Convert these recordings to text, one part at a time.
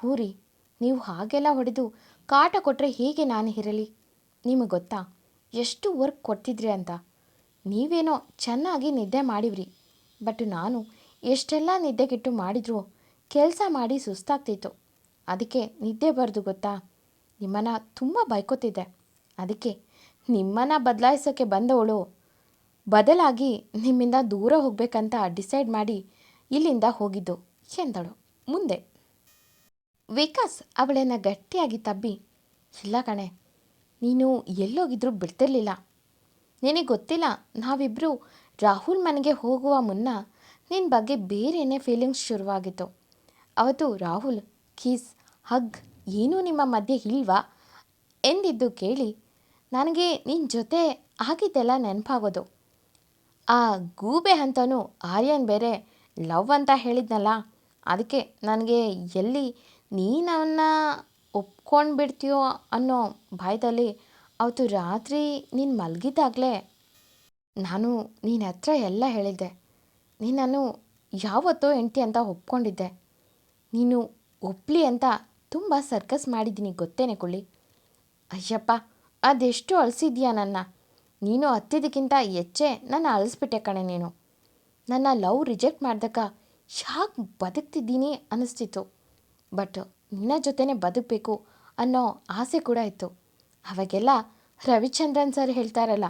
ಹೂರಿ, ನೀವು ಹಾಗೆಲ್ಲ ಹೊಡೆದು ಕಾಟ ಕೊಟ್ಟರೆ ಹೇಗೆ ನಾನು ಇರಲಿ? ನಿಮಗೆ ಗೊತ್ತಾ? ಎಷ್ಟು ವರ್ಕ್ ಕೊಡ್ತಿದ್ರಿ ಅಂತ. ನೀವೇನೋ ಚೆನ್ನಾಗಿ ನಿದ್ದೆ ಮಾಡಿವ್ರಿ. ಬಟ್ ನಾನು ಎಷ್ಟೆಲ್ಲ ನಿದ್ದೆಗಿಟ್ಟು ಮಾಡಿದ್ರು ಕೆಲಸ ಮಾಡಿ ಸುಸ್ತಾಗ್ತಿತ್ತು. ಅದಕ್ಕೆ ನಿದ್ದೆ ಬರೆದು ಗೊತ್ತಾ? ನಿಮ್ಮನ್ನು ತುಂಬ ಬೈಕೋತಿದ್ದೆ. ಅದಕ್ಕೆ ನಿಮ್ಮನ್ನು ಬದಲಾಯಿಸೋಕ್ಕೆ ಬಂದವಳು. ಬದಲಾಗಿ ನಿಮ್ಮಿಂದ ದೂರ ಹೋಗಬೇಕಂತ ಡಿಸೈಡ್ ಮಾಡಿ ಇಲ್ಲಿಂದ ಹೋಗಿದ್ದು ಎಂದಳು. ಮುಂದೆ ವಿಕಾಸ್ ಅವಳನ್ನು ಗಟ್ಟಿಯಾಗಿ ತಬ್ಬಿ, ಇಲ್ಲ ಕಣೆ, ನೀನು ಎಲ್ಲೋಗಿದ್ರೂ ಬಿಡ್ತಿರ್ಲಿಲ್ಲ. ನಿನಗೆ ಗೊತ್ತಿಲ್ಲ ನಾವಿಬ್ಬರು ರಾಹುಲ್ ಮನೆಗೆ ಹೋಗುವ ಮುನ್ನ ನಿನ್ನ ಬಗ್ಗೆ ಬೇರೆಯೇ ಫೀಲಿಂಗ್ಸ್ ಶುರುವಾಗಿತ್ತು. ಅವತ್ತು ರಾಹುಲ್, ಕೀಸ್, ಹಗ್, ಏನೂ ನಿಮ್ಮ ಮಧ್ಯೆ ಇಲ್ವಾ? ಎಂದಿದ್ದು ಕೇಳಿ, ನನಗೆ ನಿನ್ನ ಜೊತೆ ಆಗಿದ್ದೆಲ್ಲ ನೆನಪಾಗೋದು. ಆ ಗೂಬೆ ಅಂತನೂ ಆರ್ಯನ್ ಬೇರೆ ಲವ್ ಅಂತ ಹೇಳಿದ್ನಲ್ಲ, ಅದಕ್ಕೆ ನನಗೆ ಎಲ್ಲಿ ನೀನು ಅವನ್ನ ಒಪ್ಕೊಂಡು ಬಿಡ್ತೀಯೋ ಅನ್ನೋ ಭಯದಲ್ಲಿ ಅವತ್ತು ರಾತ್ರಿ ನೀನು ಮಲಗಿದ್ದಾಗಲೇ ನಾನು ನಿನ್ನ ಹತ್ರ ಎಲ್ಲ ಹೇಳಿದ್ದೆ. ನೀನನ್ನು ಯಾವತ್ತೋ ಹೆಂಡ್ತಿ ಅಂತ ಒಪ್ಕೊಂಡಿದ್ದೆ. ನೀನು ಒಪ್ಪಲಿ ಅಂತ ತುಂಬ ಸರ್ಕಸ್ ಮಾಡಿದ್ದೀನಿ ಗೊತ್ತೇನೆ ಕುಳ್ಳಿ. ಅಯ್ಯಪ್ಪ, ಅದೆಷ್ಟು ಅಳಿಸಿದ್ಯಾ ನನ್ನ? ನೀನು ಹತ್ತಿದ್ದಕ್ಕಿಂತ ಹೆಚ್ಚೆ ನನ್ನ ಅಳಿಸ್ಬಿಟ್ಟೆ ಕಣೆ ನೀನು. ನನ್ನ ಲವ್ ರಿಜೆಕ್ಟ್ ಮಾಡ್ದಕ್ಕ ಯಾಕೆ ಬದುಕ್ತಿದ್ದೀನಿ ಅನ್ನಿಸ್ತಿತ್ತು ಬಟ್ ನಿನ್ನ ಜೊತೆನೇ ಬದುಕಬೇಕು ಅನ್ನೋ ಆಸೆ ಕೂಡ ಇತ್ತು. ಅವಾಗೆಲ್ಲ ರವಿಚಂದ್ರನ್ ಸರ್ ಹೇಳ್ತಾರಲ್ಲ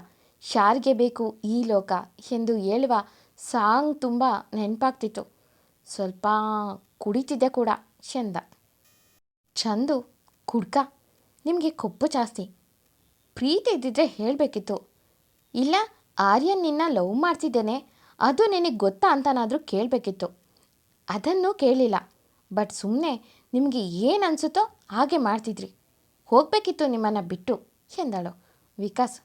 ಯಾರಿಗೆ ಬೇಕು ಈ ಲೋಕ ಎಂದು ಹೇಳುವ ಸಾಂಗ್ ತುಂಬ ನೆನಪಾಗ್ತಿತ್ತು. ಸ್ವಲ್ಪ ಕುಡಿತಿದ್ದೆ ಕೂಡ ಚಂದ. ಚಂದು, ಕುಡ್ಕ, ನಿಮಗೆ ಕೊಬ್ಬು ಜಾಸ್ತಿ. ಪ್ರೀತಿ ಇದ್ದಿದ್ರೆ ಹೇಳಬೇಕಿತ್ತು. ಇಲ್ಲ, ಆರ್ಯನ್ ನಿನ್ನ ಲವ್ ಮಾಡ್ತಿದ್ದೇನೆ, ಅದು ನಿನಗೆ ಗೊತ್ತಾ ಅಂತನಾದರೂ ಕೇಳಬೇಕಿತ್ತು. ಅದನ್ನು ಕೇಳಿಲ್ಲ. ಬಟ್ ಸುಮ್ಮನೆ ನಿಮಗೆ ಏನು ಅನಿಸುತ್ತೋ ಹಾಗೆ ಮಾಡ್ತಿದ್ರಿ. ಹೋಗಬೇಕಿತ್ತು ನಿಮ್ಮನ್ನು ಬಿಟ್ಟು, ಎಂದಳು. ವಿಕಾಸ್,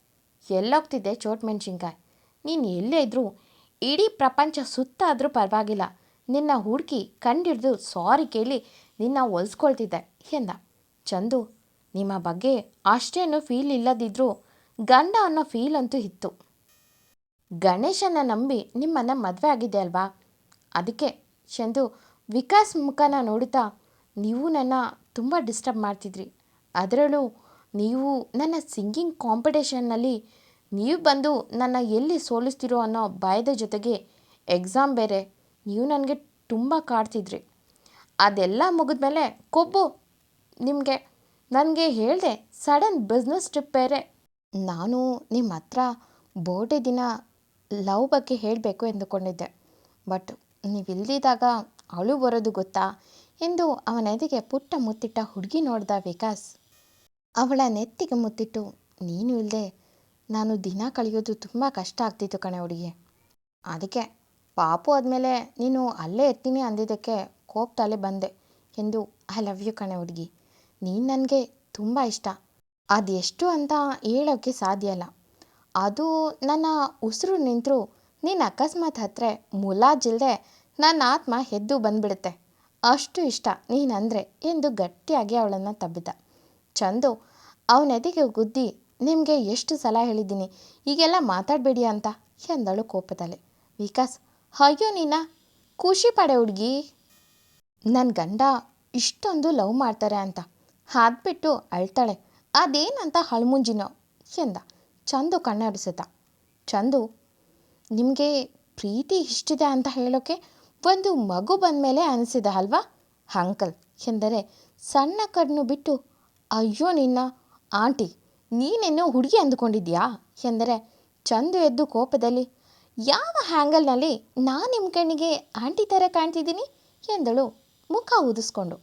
ಎಲ್ಲೋಗ್ತಿದ್ದೆ ಚೋಟ್ ಮೆಣಸಿನ್ಕಾಯಿ. ನೀನು ಎಲ್ಲೇ ಇದ್ದರೂ ಇಡೀ ಪ್ರಪಂಚ ಸುತ್ತ ಆದರೂ ಪರವಾಗಿಲ್ಲ. ನಿನ್ನ ಹುಡುಕಿ ಕಂಡಿಡ್ದು ಸಾರಿ ಕೇಳಿ ನಿನ್ನ ಒಲಿಸ್ಕೊಳ್ತಿದ್ದೆ ಎಂದ. ಚಂದು, ನಿಮ್ಮ ಬಗ್ಗೆ ಅಷ್ಟೇನು ಫೀಲ್ ಇಲ್ಲದಿದ್ದರೂ ಗಂಡ ಅನ್ನೋ ಫೀಲ್ ಅಂತೂ ಇತ್ತು. ಗಣೇಶನ ನಂಬಿ ನಿಮ್ಮನ್ನು ಮದುವೆ ಆಗಿದೆ ಅಲ್ವಾ? ಅದಕ್ಕೆ, ಚಂದು ವಿಕಾಸ್ ಮುಖನ ನೋಡುತ್ತಾ, ನೀವು ನನ್ನ ತುಂಬ ಡಿಸ್ಟರ್ಬ್ ಮಾಡ್ತಿದ್ರಿ. ಅದರಲ್ಲೂ ನೀವು ನನ್ನ ಸಿಂಗಿಂಗ್ ಕಾಂಪಿಟೇಷನ್ನಲ್ಲಿ ನೀವು ಬಂದು ನನ್ನ ಎಲ್ಲಿ ಸೋಲಿಸ್ತಿರೋ ಅನ್ನೋ ಭಯದ ಜೊತೆಗೆ ಎಕ್ಸಾಮ್ ಬೇರೆ. ನೀವು ನನಗೆ ತುಂಬ ಕಾಡ್ತಿದ್ರಿ. ಅದೆಲ್ಲ ಮುಗಿದ ಮೇಲೆ ಕೊಬ್ಬು, ನಿಮಗೆ. ನನಗೆ ಹೇಳಿದೆ ಸಡನ್ ಬಿಸ್ನೆಸ್ ಟ್ರಿಪ್ ಬೇರೆ. ನಾನು ನಿಮ್ಮ ಹತ್ರ ಬೋಟೆ ದಿನ ಲವ್ ಬಗ್ಗೆ ಹೇಳಬೇಕು ಎಂದುಕೊಂಡಿದ್ದೆ. ಬಟ್ ನೀವು ಇಲ್ದಿದ್ದಾಗ ಅಳು ಬರೋದು ಗೊತ್ತಾ? ಎಂದು ಅವನೆದೆಗೆ ಪುಟ್ಟ ಮುತ್ತಿಟ್ಟ ಹುಡುಗಿ ನೋಡ್ದ ವಿಕಾಸ್. ಅವಳ ನೆತ್ತಿಗೆ ಮುತ್ತಿಟ್ಟು, ನೀನು ಇಲ್ಲದೆ ನಾನು ದಿನ ಕಳೆಯೋದು ತುಂಬ ಕಷ್ಟ ಆಗ್ತಿತ್ತು ಕಣೆ ಹುಡುಗಿ. ಅದಕ್ಕೆ ಪಾಪು ಆದಮೇಲೆ ನೀನು ಅಲ್ಲೇ ಎತ್ತೀನಿ ಅಂದಿದ್ದಕ್ಕೆ ಕೋಪ್ತಾಲೆ ಬಂದೆ ಎಂದು ಐ ಲವ್ ಯು ಕಣೆ ಹುಡುಗಿ. ನೀನು ನನಗೆ ತುಂಬ ಇಷ್ಟ. ಅದೆಷ್ಟು ಅಂತ ಹೇಳೋಕ್ಕೆ ಸಾಧ್ಯ ಇಲ್ಲ. ಅದು ನನ್ನ ಉಸಿರು ನಿಂತರೂ, ನೀನು ಅಕಸ್ಮಾತ್ ಹತ್ತಿರ ಮುಲಾಜಿಲ್ಲದೆ ನನ್ನ ಆತ್ಮ ಎದ್ದು ಬಂದ್ಬಿಡುತ್ತೆ. ಅಷ್ಟು ಇಷ್ಟ ನೀನಂದ್ರೆ ಎಂದು ಗಟ್ಟಿಯಾಗಿ ಅವಳನ್ನು ತಬ್ಬಿದ. ಚಂದು ಅವನೆದೆಗೆ ಗುದ್ದಿ, ನಿಮಗೆ ಎಷ್ಟು ಸಲ ಹೇಳಿದ್ದೀನಿ, ಈಗೆಲ್ಲ ಮಾತಾಡಬೇಡಿ ಅಂತ ಎಂದಳು ಕೋಪದಲ್ಲಿ. ವಿಕಾಸ್, ಅಯ್ಯೋ ನೀನ, ಖುಷಿ ಪಡೆ ಹುಡುಗಿ. ನನ್ನ ಗಂಡ ಇಷ್ಟೊಂದು ಲವ್ ಮಾಡ್ತಾರೆ ಅಂತ. ಹಾದ್ಬಿಟ್ಟು ಅಳ್ತಾಳೆ. ಅದೇನಂತ ಹಳ್ಮುಂಜಿನೋ ಎಂದ. ಚಂದು ಕಣ್ಣಾಡಿಸುತ್ತ ಚಂದು, ನಿಮಗೆ ಪ್ರೀತಿ ಇಷ್ಟಿದೆ ಅಂತ ಹೇಳೋಕ್ಕೆ ಒಂದು ಮಗು ಬಂದ ಮೇಲೆ ಅನಿಸಿದ ಅಲ್ವಾ? ಅಂಕಲ್, ಎಂದರೆ ಸಣ್ಣ ಕಣ್ಣು ಬಿಟ್ಟು, ಅಯ್ಯೋ ನಿನ್ನ ಆಂಟಿ ನೀನೇನೋ ಹುಡುಗಿ ಅಂದುಕೊಂಡಿದ್ಯಾ ಎಂದರೆ ಚಂದು ಎದ್ದು ಕೋಪದಲ್ಲಿ, ಯಾವ ಹ್ಯಾಂಗಲ್ನಲ್ಲಿ ನಾನು ನಿಮ್ಮ ಕಣ್ಣಿಗೆ ಆಂಟಿ ಥರ ಕಾಣ್ತಿದ್ದೀನಿ? ಎಂದಳು ಮುಖ ಊದಿಸ್ಕೊಂಡು.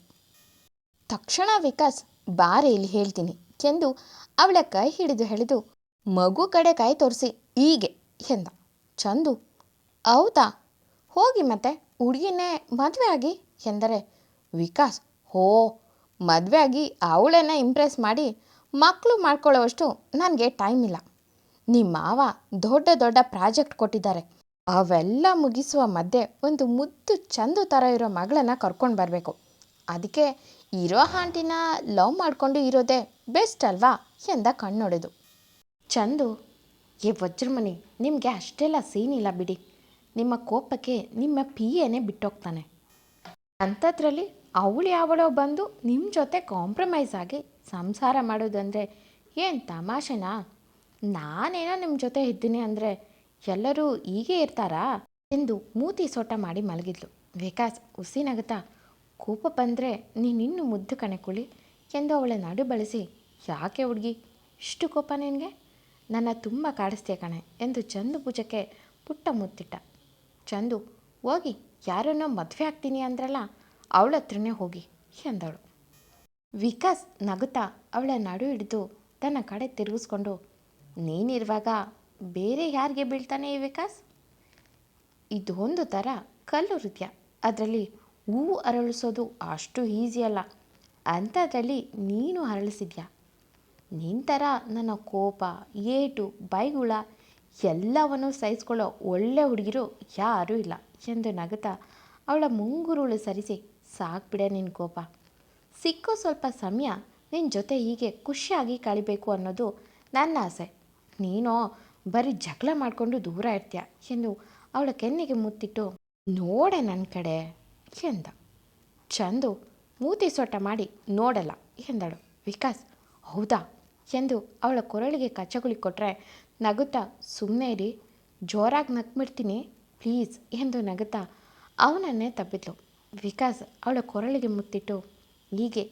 ತಕ್ಷಣ ವಿಕಾಸ್, ಬಾರೆ ಇಲ್ಲಿ ಹೇಳ್ತೀನಿ, ಎಂದು ಅವಳ ಕೈ ಹಿಡಿದು ಹೇಳಿದು ಮಗು ಕಡೆ ಕೈ ತೋರಿಸಿ, ಹೀಗೆ, ಎಂದ. ಚಂದು, ಹೌದಾ? ಹೋಗಿ ಮತ್ತೆ. ಹುಡುಗಿನೇ ಮದುವೆ ಆಗಿ ಎಂದರೆ ವಿಕಾಸ್, ಹೋ, ಮದುವೆ ಆಗಿ ಅವಳನ್ನು ಇಂಪ್ರೆಸ್ ಮಾಡಿ ಮಕ್ಕಳು ಮಾಡ್ಕೊಳ್ಳೋವಷ್ಟು ನನಗೆ ಟೈಮ್ ಇಲ್ಲ. ನಿಮ್ಮ ಮಾವ ದೊಡ್ಡ ದೊಡ್ಡ ಪ್ರಾಜೆಕ್ಟ್ ಕೊಟ್ಟಿದ್ದಾರೆ. ಅವೆಲ್ಲ ಮುಗಿಸುವ ಮಧ್ಯೆ ಒಂದು ಮುದ್ದು ಚಂದು ಥರ ಇರೋ ಮಗಳನ್ನ ಕರ್ಕೊಂಡು ಬರಬೇಕು. ಅದಕ್ಕೆ ಇರೋ ಆಂಟಿನ ಲವ್ ಮಾಡಿಕೊಂಡು ಇರೋದೇ ಬೆಸ್ಟ್ ಅಲ್ವಾ ಎಂದ ಕಣ್ಣೊಡೆದು. ಚಂದು, ಏ ವಜ್ರಮನಿ, ನಿಮಗೆ ಅಷ್ಟೆಲ್ಲ ಸೀನ್ ಇಲ್ಲ ಬಿಡಿ. ನಿಮ್ಮ ಕೋಪಕ್ಕೆ ನಿಮ್ಮ ಪಿ ಎನೇ ಬಿಟ್ಟೋಗ್ತಾನೆ. ಅಂಥದ್ರಲ್ಲಿ ಅವಳು ಯಾವಳೋ ಬಂದು ನಿಮ್ಮ ಜೊತೆ ಕಾಂಪ್ರಮೈಸ್ ಆಗಿ ಸಂಸಾರ ಮಾಡೋದಂದರೆ ಏನು ತಮಾಷೆನಾ? ನಾನೇನೋ ನಿಮ್ಮ ಜೊತೆ ಇದ್ದೀನಿ ಅಂದರೆ ಎಲ್ಲರೂ ಹೀಗೆ ಇರ್ತಾರಾ? ಎಂದು ಮೂತಿ ಸೋಟ ಮಾಡಿ ಮಲಗಿದ್ಲು. ವಿಕಾಸ್ ಉಸಿನಗುತ್ತಾ ಕೋಪ ಬಂದರೆ ನೀನಿನ್ನು ಮುದ್ದು ಕಣೆ ಕುಳಿ ಎಂದು ಅವಳ ನಡು ಬಳಸಿ, ಯಾಕೆ ಹುಡುಗಿ? ಇಷ್ಟು ಕೋಪ ನಿನಗೆ? ನನ್ನ ತುಂಬ ಕಾಡಿಸ್ತೀಯ ಕಣೆ ಎಂದು ಚಂದು ಭುಜಕ್ಕೆ ಪುಟ್ಟ ಮುತ್ತಿಟ್ಟ. ಚಂದು, ಹೋಗಿ, ಯಾರನ್ನೋ ಮದುವೆ ಆಗ್ತೀನಿ ಅಂದ್ರಲ್ಲ, ಅವಳ ಹತ್ರನೇ ಹೋಗಿ ಎಂದಳು. ವಿಕಾಸ್ ನಗುತ್ತಾ ಅವಳ ನಡು ಹಿಡಿದು ತನ್ನ ಕಡೆ ತಿರುಗಿಸ್ಕೊಂಡು, ನೀನಿರುವಾಗ ಬೇರೆ ಯಾರಿಗೆ ಬೀಳ್ತಾನೆ ಈ ವಿಕಾಸ್? ಇದೊಂದು ಥರ ಕಲ್ಲು ನೃತ್ಯ ಅದರಲ್ಲಿ ಹೂ ಅರಳಿಸೋದು ಅಷ್ಟು ಈಸಿ ಅಲ್ಲ. ಅಂಥದ್ರಲ್ಲಿ ನೀನು ಅರಳಿಸಿದ್ಯಾ? ನಿನ್ನ ಥರ ನನ್ನ ಕೋಪ, ಏಟು, ಬೈಗುಳ ಎಲ್ಲವನ್ನು ಸಹಿಸ್ಕೊಳ್ಳೋ ಒಳ್ಳೆ ಹುಡುಗಿರು ಯಾರೂ ಇಲ್ಲ. ಎಂದು ನಗುತ್ತಾ, ಅವಳ ಮುಂಗುರುಳು ಸರಿಸಿ ಸಾಕ್ಬಿಡೆ ನಿನ್ನ ಕೋಪ. ಸಿಕ್ಕೋ ಸ್ವಲ್ಪ ಸಮಯ ನಿನ್ನ ಜೊತೆ ಹೀಗೆ ಖುಷಿಯಾಗಿ ಕಳಿಬೇಕು ಅನ್ನೋದು ನನ್ನ ಆಸೆ. ನೀನೋ ಬರೀ ಜಗಳ ಮಾಡಿಕೊಂಡು ದೂರ ಇರ್ತೀಯ? ಎಂದು ಅವಳ ಕೆನ್ನೆಗೆ ಮುತ್ತಿಟ್ಟು, ನೋಡೆ ನನ್ನ ಕಡೆ ಎಂದ. ಚಂದು ಮೂತಿ ಸೊಟ್ಟ ಮಾಡಿ, ನೋಡಲ್ಲ ಎಂದಳು. ವಿಕಾಸ್, ಹೌದಾ? ಎಂದು ಅವಳ ಕೊರಳಿಗೆ ಕಚ್ಚಗುಳಿ ಕೊಟ್ಟರೆ ನಗುತ್ತಾ ಸುಮ್ಮನೆ ಇರಿ. ಜೋರಾಗಿ ನಕ್ಬಿಡ್ತೀನಿ ಪ್ಲೀಸ್, ಎಂದು ನಗುತ್ತಾ ಅವನನ್ನೇ ತಬ್ಬಿದ್ಲು ವಿಕಾಸ್ ಅವಳ ಕೊರಳಿಗೆ ಮುತ್ತಿಟ್ಟು, ಹೀಗೆ,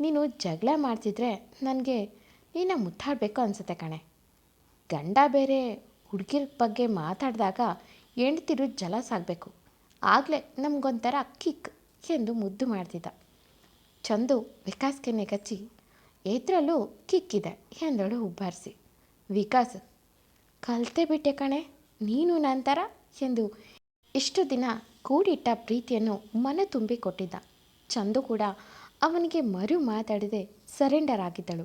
ನೀನು ಜಗಳ ಮಾಡ್ತಿದ್ರೆ ನನಗೆ ನೀನ ಮುತ್ತಾಡಬೇಕು ಅನಿಸುತ್ತೆ ಕಣೆ. ಗಂಡ ಬೇರೆ ಹುಡುಗಿರ ಬಗ್ಗೆ ಮಾತಾಡಿದಾಗ ಹೆಂಡ್ತಿರು ಜಲಸ್ ಆಗಬೇಕು. ಆಗಲೇ ನಮಗೊಂಥರ ಕಿಕ್ ಎಂದು ಮುದ್ದು ಮಾಡ್ತಿದ್ದ. ಚಂದು ವಿಕಾಸ್ಗೆ ನೆಗಚ್ಚಿ ಕಚ್ಚಿ ಎದ್ರಲ್ಲೂ ಕಿಕ್ಕಿದೆ ಎಂದಳು ಹುಬ್ಬಾರಿಸಿ. ವಿಕಾಸ್ ಕಲ್ತೆ ಬಿಟ್ಟೆ ಕಣೆ, ನೀನು ನಂತರ ಎಂದು ಇಷ್ಟು ದಿನ ಕೂಡಿಟ್ಟ ಪ್ರೀತಿಯನ್ನು ಮನ ತುಂಬಿಕೊಟ್ಟಿದ್ದ ಚಂದು ಕೂಡ ಅವನಿಗೆ ಮರು ಮಾತಾಡದೆ ಸರೆಂಡರ್ ಆಗಿದ್ದಳು.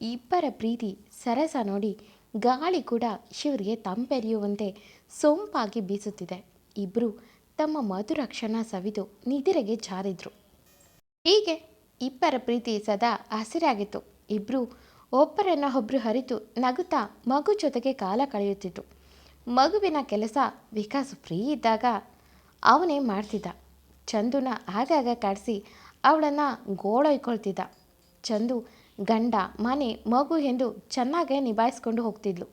ಇಬ್ಬರ ಪ್ರೀತಿ ಸರಸ ನೋಡಿ ಗಾಳಿ ಕೂಡ ಶಿವರಿಗೆ ತಂಪೆರಿಯುವಂತೆ ಸೊಂಪಾಗಿ ಬೀಸುತ್ತಿದೆ. ಇಬ್ಬರು ತಮ್ಮ ಮಧುರ ಕ್ಷಣ ಸವಿದು ನಿದಿರೆಗೆ ಜಾರಿದ್ರು. ಹೀಗೆ ಇಬ್ಬರ ಪ್ರೀತಿ ಸದಾ ಹಸಿರಾಗಿತ್ತು. ಇಬ್ಬರು ಒಬ್ಬರನ್ನ ಒಬ್ಬರು ಹರಿತು ನಗುತ್ತಾ ಮಗು ಜೊತೆಗೆ ಕಾಲ ಕಳೆಯುತ್ತಿದ್ರು ಮಗುವಿನ ಕೆಲಸ ವಿಕಾಸ್ ಫ್ರೀ ಇದ್ದಾಗ ಅವನೇ ಮಾಡ್ತಿದ್ದ. ಚಂದುನ ಆಗಾಗ ಕಾಡಿಸಿ ಅವಳನ್ನು ಗೋಳೊಯ್ಕೊಳ್ತಿದ್ದ ಚಂದು ಗಂಡ, ಮನೆ, ಮಗು ಎಂದು ಚೆನ್ನಾಗೇ ನಿಭಾಯಿಸ್ಕೊಂಡು ಹೋಗ್ತಿದ್ಲು.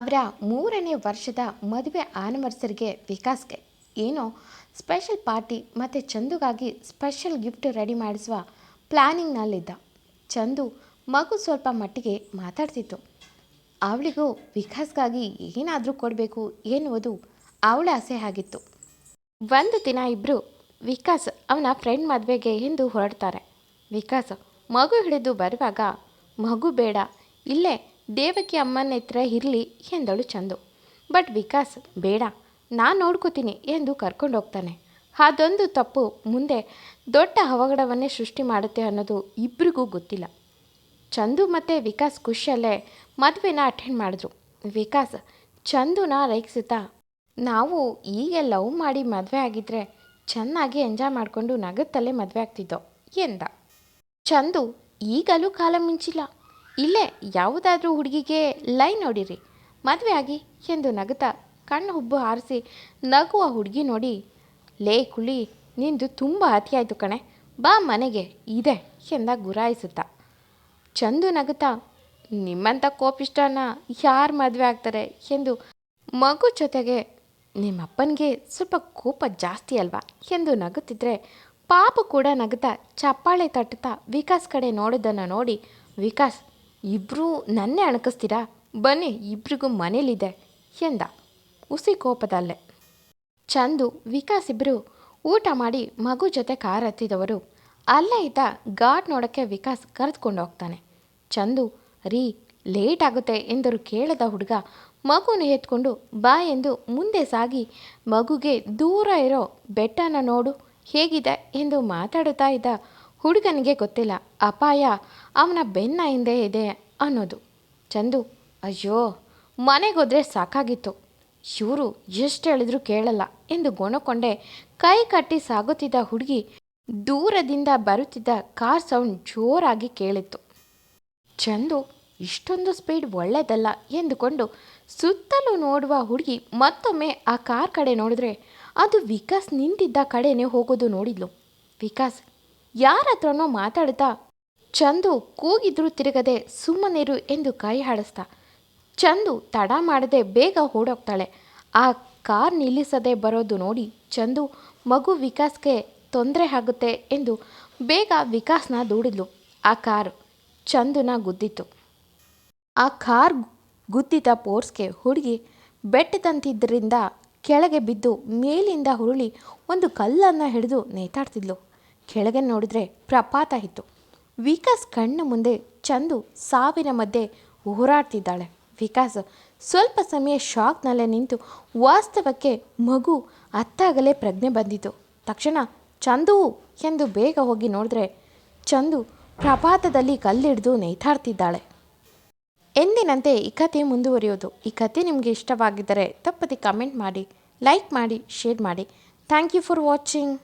ಅವರ ಮೂರನೇ ವರ್ಷದ ಮದುವೆ ಆನಿವರ್ಸರಿಗೆ ವಿಕಾಸ್ಗೆ ಏನೋ ಸ್ಪೆಷಲ್ ಪಾರ್ಟಿ ಮತ್ತು ಚಂದುಗಾಗಿ ಸ್ಪೆಷಲ್ ಗಿಫ್ಟ್ ರೆಡಿ ಮಾಡಿಸುವ ಪ್ಲ್ಯಾನಿಂಗ್ನಲ್ಲಿದ್ದ ಚಂದು ಮಗು ಸ್ವಲ್ಪ ಮಟ್ಟಿಗೆ ಮಾತಾಡ್ತಿತ್ತು. ಅವಳಿಗೂ ವಿಕಾಸ್ಗಾಗಿ ಏನಾದರೂ ಕೊಡಬೇಕು ಎನ್ನುವುದು ಅವಳ ಆಸೆ ಆಗಿತ್ತು. ಒಂದು ದಿನ ಇಬ್ಬರು ವಿಕಾಸ್ ಅವನ ಫ್ರೆಂಡ್ ಮದುವೆಗೆ ಎಂದು ಹೊರಡ್ತಾರೆ. ವಿಕಾಸ್ ಮಗು ಹಿಡಿದು ಬರುವಾಗ, ಮಗು ಬೇಡ, ಇಲ್ಲೇ ದೇವಕಿ ಅಮ್ಮನ ಹತ್ರ ಇರಲಿ ಎಂದಳು ಚಂದು. ಬಟ್ ವಿಕಾಸ್, ಬೇಡ, ನಾನು ನೋಡ್ಕೋತೀನಿ ಎಂದು ಕರ್ಕೊಂಡು ಹೋಗ್ತಾನೆ. ಅದೊಂದು ತಪ್ಪು, ಮುಂದೆ ದೊಡ್ಡ ಅವಘಡವನ್ನೇ ಸೃಷ್ಟಿ ಮಾಡುತ್ತೆ ಅನ್ನೋದು ಇಬ್ಬರಿಗೂ ಗೊತ್ತಿಲ್ಲ. ಚಂದು ಮತ್ತು ವಿಕಾಸ್ ಖುಷಿಯಲ್ಲೇ ಮದುವೆನ ಅಟೆಂಡ್ ಮಾಡಿದ್ರು. ವಿಕಾಸ್, ಚಂದುನ ರೇಗಿಸುತ್ತಾ ನಾವು ಹೀಗೆ ಲವ್ ಮಾಡಿ ಮದುವೆ ಆಗಿದ್ರೆ ಚೆನ್ನಾಗಿ ಎಂಜಾಯ್ ಮಾಡಿಕೊಂಡು ನಗತ್ತಲ್ಲೇ ಮದುವೆ ಆಗ್ತಿದ್ದೋ? ಎಂದ. ಚಂದು, ಈಗಲೂ ಕಾಲ ಮಿಂಚಿಲ್ಲ. ಇಲ್ಲೇ ಯಾವುದಾದ್ರೂ ಹುಡುಗಿಗೆ ಲೈ ನೋಡಿರಿ. ಮದುವೆ ಆಗಿ ಎಂದು ನಗುತ್ತಾ ಕಣ್ಣು ಹುಬ್ಬು ಹಾರಿಸಿ ನಗುವ ಹುಡುಗಿ ನೋಡಿ, ಲೇ ಕುಳಿ ನಿಂದು ತುಂಬ ಅತಿಯಾಯಿತು ಕಣೆ. ಬಾ ಮನೆಗೆ, ಇದೆ, ಎಂದ ಗುರಾಯಿಸುತ್ತಾ. ಚಂದು ನಗುತ್ತಾ ನಿಮ್ಮಂಥ ಕೋಪಿಷ್ಟನ ಯಾರು ಮದುವೆ ಆಗ್ತಾರೆ? ಎಂದು ಮಗು ಜೊತೆಗೆ ನಿಮ್ಮಪ್ಪನಿಗೆ ಸ್ವಲ್ಪ ಕೋಪ ಜಾಸ್ತಿ ಅಲ್ವಾ? ಎಂದು ನಗುತ್ತಿದ್ರೆ, ಪಾಪ ಕೂಡ ನಗುತ್ತಾ, ಚಪ್ಪಾಳೆ ತಟ್ಟುತ್ತಾ ವಿಕಾಸ್ ಕಡೆ ನೋಡೋದನ್ನು ನೋಡಿ, ವಿಕಾಸ್ ಇಬ್ಬರೂ ನನ್ನೇ ಅಣಕಿಸ್ತೀರಾ? ಬನ್ನಿ, ಇಬ್ರಿಗೂ ಮನೇಲಿದೆ, ಎಂದ ಉಸಿ ಕೋಪದಲ್ಲೇ. ಚಂದು, ವಿಕಾಸ್ ಇಬ್ಬರು ಊಟ ಮಾಡಿ ಮಗು ಜೊತೆ ಕಾರ್ ಹತ್ತಿದವರು. ಅಲ್ಲೇ ಇದ್ದ ಗಾಡ್ ನೋಡೋಕ್ಕೆ ವಿಕಾಸ್ ಕರೆದುಕೊಂಡು ಹೋಗ್ತಾನೆ. ಚಂದು, ರೀ, ಲೇಟ್ ಆಗುತ್ತೆ ಎಂದರು ಕೇಳದ ಹುಡುಗ. ಮಗುನ ಎತ್ಕೊಂಡು ಬಾ ಎಂದು ಮುಂದೆ ಸಾಗಿ, ಮಗುಗೆ ದೂರ ಇರೋ ಬೆಟ್ಟನ ನೋಡು, ಹೇಗಿದೆ ಎಂದು ಮಾತಾಡುತ್ತಾ ಇದ್ದ ಹುಡುಗನಿಗೆ ಗೊತ್ತಿಲ್ಲ. ಅಪಾಯ, ಅವನ ಬೆನ್ನ ಹಿಂದೆ ಇದೆ ಅನ್ನೋದು. ಚಂದು, ಅಯ್ಯೋ ಮನೆಗೋದ್ರೆ ಸಾಕಾಗಿತ್ತು. ಇವರು ಎಷ್ಟು ಹೇಳಿದ್ರು ಕೇಳಲ್ಲ ಎಂದು ಗೊಣಕೊಂಡೆ ಕೈ ಕಟ್ಟಿ ಸಾಗುತ್ತಿದ್ದ ಹುಡುಗಿ ದೂರದಿಂದ ಬರುತ್ತಿದ್ದ ಕಾರ್ ಸೌಂಡ್ ಜೋರಾಗಿ ಕೇಳಿತ್ತು. ಚಂದು, ಇಷ್ಟೊಂದು ಸ್ಪೀಡ್ ಒಳ್ಳೆಯದಲ್ಲ ಎಂದುಕೊಂಡು ಸುತ್ತಲೂ ನೋಡುವ ಹುಡುಗಿ ಮತ್ತೊಮ್ಮೆ ಆ ಕಾರ್ ಕಡೆ ನೋಡಿದ್ರೆ ಅದು ವಿಕಾಸ್ ನಿಂತಿದ್ದ ಕಡೆನೇ ಹೋಗೋದು ನೋಡಿದ್ಲು. ವಿಕಾಸ್, ಯಾರ ಹತ್ರನೋ ಮಾತಾಡ್ತಾ ಚಂದು ಕೂಗಿದ್ರು ತಿರುಗದೆ ಸುಮ್ಮನಿರು ಎಂದು ಕೈ ಹಾಡಿಸ್ತಾ. ಚಂದು ತಡ ಮಾಡದೆ ಬೇಗ ಓಡೋಗ್ತಾಳೆ. ಆ ಕಾರ್ ನಿಲ್ಲಿಸದೆ ಬರೋದು ನೋಡಿ ಚಂದು ಮಗು ವಿಕಾಸ್ಗೆ ತೊಂದರೆ ಆಗುತ್ತೆ ಎಂದು ಬೇಗ ವಿಕಾಸ್ನ ದೂಡಿದ್ಲು. ಆ ಕಾರ್ ಚಂದುನ ಗುದ್ದಿತ್ತು. ಆ ಕಾರ್ ಗುದ್ದಿದ ಪೋರ್ಸ್ಗೆ ಹುಡುಗಿ ಬೆಟ್ಟದಂತಿದ್ದರಿಂದ ಕೆಳಗೆ ಬಿದ್ದು ಮೇಲಿಂದ ಹುರುಳಿ ಒಂದು ಕಲ್ಲನ್ನು ಹಿಡಿದು ನೇತಾಡ್ತಿದ್ಲು. ಕೆಳಗೆ ನೋಡಿದ್ರೆ ಪ್ರಪಾತ ಇತ್ತು. ವಿಕಾಸ್ ಕಣ್ಣು ಮುಂದೆ ಚಂದು ಸಾವಿನ ಮಧ್ಯೆ ಹೋರಾಡ್ತಿದ್ದಾಳೆ. ವಿಕಾಸ್ ಸ್ವಲ್ಪ ಸಮಯ ಶಾಕ್ನಲ್ಲೇ ನಿಂತು ವಾಸ್ತವಕ್ಕೆ ಮಗು ಅತ್ತಾಗಲೇ ಪ್ರಜ್ಞೆ ಬಂದಿತು ತಕ್ಷಣ ಚಂದು ಎಂದು ಬೇಗ ಹೋಗಿ ನೋಡಿದ್ರೆ ಚಂದು ಪ್ರಪಾತದಲ್ಲಿ ಕಲ್ಲಿಡಿದು ನೇತಾಡ್ತಿದ್ದಾಳೆ ಎಂದಿನಂತೆ ಈ ಕಥೆ ಮುಂದುವರಿಯೋದು. ಈ ಕಥೆ ನಿಮಗೆ ಇಷ್ಟವಾಗಿದ್ದರೆ ತಪ್ಪದೆ ಕಮೆಂಟ್ ಮಾಡಿ, ಲೈಕ್ ಮಾಡಿ, ಶೇರ್ ಮಾಡಿ. Thank you for watching.